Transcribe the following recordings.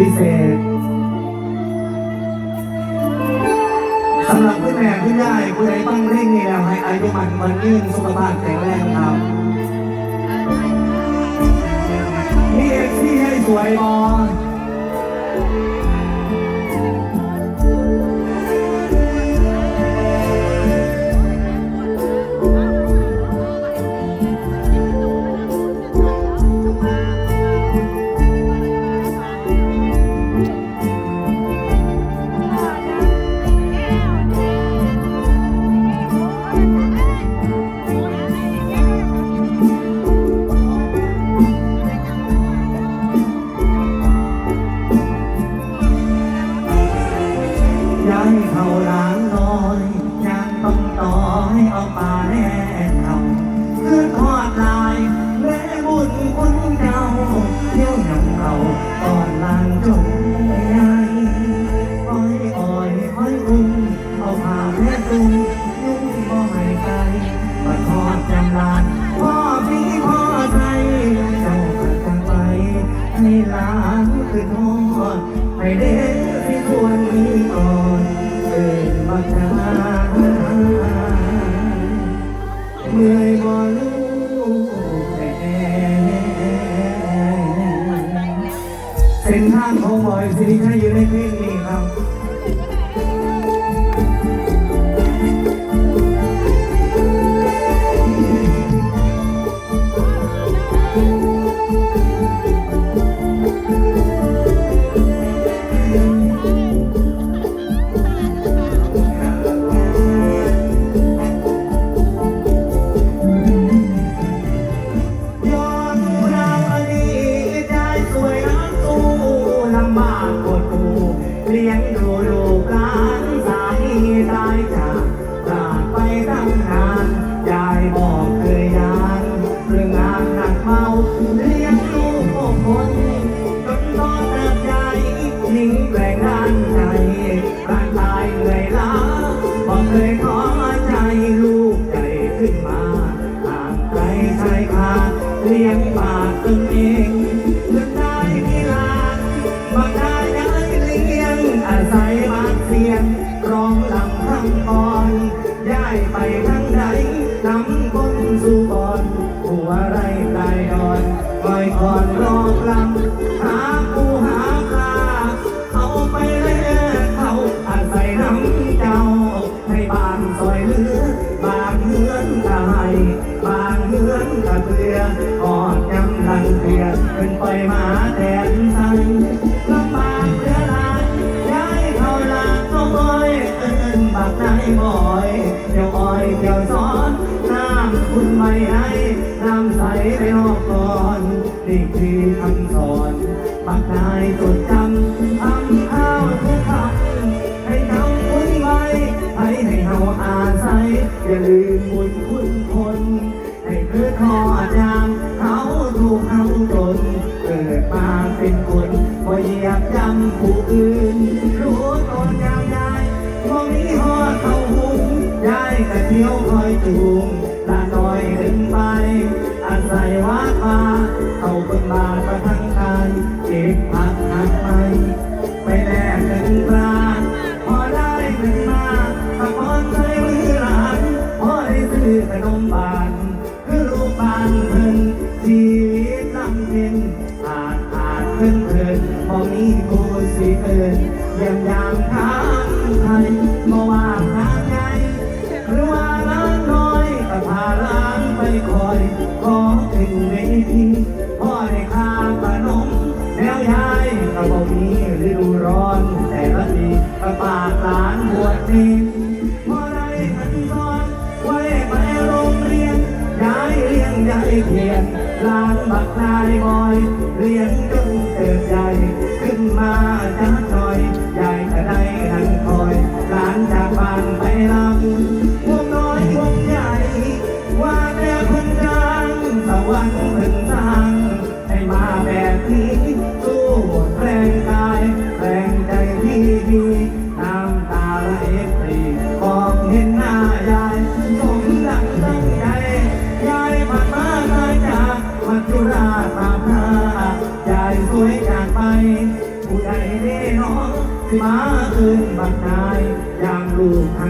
พิเศษสำหรับคุณแม่คุณยายคุณใดต้องเร่งนี่แล้วให้อายุมันมันยืนสุขภาพแข็งแรงครับนี่เอ็กซี่ให้สวยบอ ย้ เมื่อยบ่ลูกแต่เส้นทางของบอยสิริชัยอยู่ในพลงนี้ายจากจากไปตั้งนานยายบอกเคยยานเรื่องงานหนักเมาเลี้ยงลูกหกคนจนทอดเติบใหญ่ยิ่งแร่งานใจร่างกายเหนื่อยล้าบอกเคยท้อใจลูกใจขึ้นมาห่างไกลชายคาเลี้ยงปากตนเองจนได้มีหลานบักได้ย้ายเลี้ยงอาศัยบางเสียงร้องลำ ทั้งก่อนย้ายไปทั้งใดนำคนสู่ก่อนหัวไรใจดอนคอยคอนรอกลำหาผู้หาคาเอาไปเล่เขาอาศัยน้ำเจ้า ให้บานซอยเลือบางเฮือนกายบางเฮือนกะเตือกอดยำลังเตียเป็นไปมาายจดจำทำข้าวทุกคำให้เขาคุ้นไว้ให้ให้เขาอาศัยอย่าลืมบุญคุณคน ให้เกิดทอดยามเขาถูกเขาจนเกิดมาเป็นคนพอเหยียบจำผู้อื่น เยี่ยมยามทางไทยมาว่าทางใหญ่หรือว่าล้านน้อยก็พาล้านไปคอยขอถึงเวทีพ่อได้ค่าขนมแล้วยายก็บอกมีฤดูร้อนแต่ละทีก็ปากหลานบวชเนรพอได้ขันซ้อนไว้ไปโรงเรียนยายเลี้ยงยายเพียนหลานบักนายบอยเลี้ยงจนเติบใหญ่ขึ้นมาจัก อยยายจะได้ คืนบักนายอย่างลูกทาง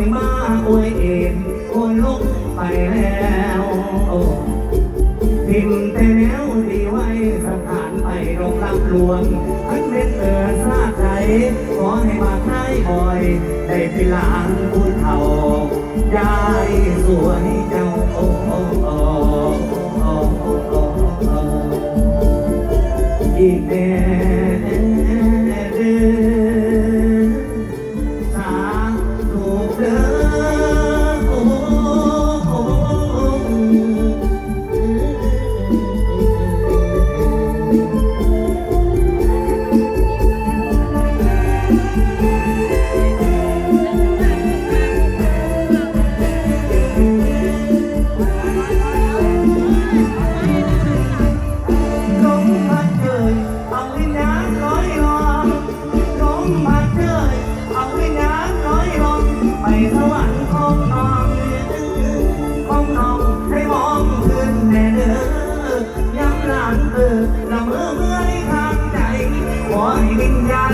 ที่มาอวยเองโวยลงไปแล้วทิ้งแต่แล้วดีไว้สถานไปรองรับลวงทั้งเล่นเออซาใจขอให้มาใครบ่อย ได้ทีหลังพูดเท่าได้สวยเจ้าโอ้โอ้อีกแน่ midnight.